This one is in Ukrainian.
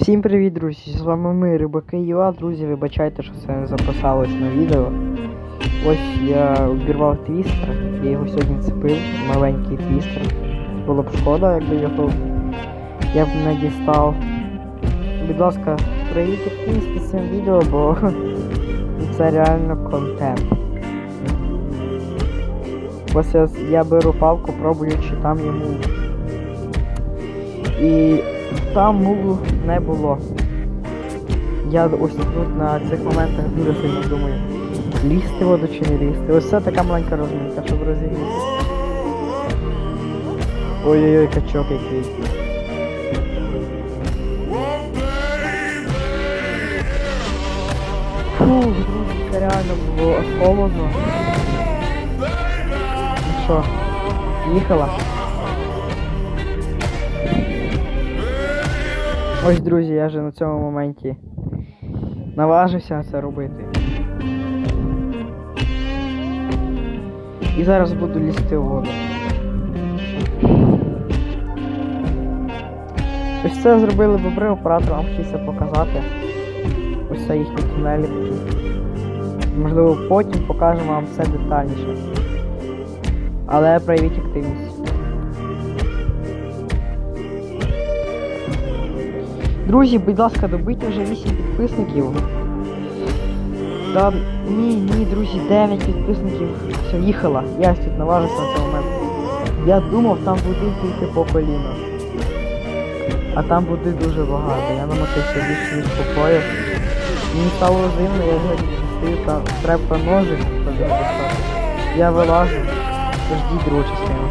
Всім привіт, друзі! З вами ми, Рибаки Юа. Друзі, вибачайте, що це не записалось на відео. Ось я обірвав твістер, я його сьогодні цепив, маленький твістер. Було б шкода, якби його я б не дістав. Будь ласка, проявіть активність під цим відео, бо це реально контент. Ось я беру палку, пробую, чи там йому. І там мулу не було. Я ось тут на цих моментах дуже сильно думаю, лізти воду чи не лізти. Ось це така маленька розминка, щоб розігріти. Ой-ой-ой, качок який. Фу, друзі, це реально було холодно. Ну що, їхала? Ось, друзі, я вже на цьому моменті наважився це робити. І зараз буду лізти в воду. Ось це зробили бобри, оператор вам хочеться показати. Ось це їхні тунелі. Можливо, потім покажемо вам це детальніше. Але проявіть активність. Друзі, будь ласка, добийте вже 8 підписників. Та ні, ні, друзі, 9 підписників. Все, їхала. Я тут наважився на цей момент. Я думав, там води тільки по коліна. А там води дуже багато. Я намотився більше ніж по пояс. Мені стало зимно, я вже дістаю, там треба ножик. Я вилажу. Ждіть другу частину.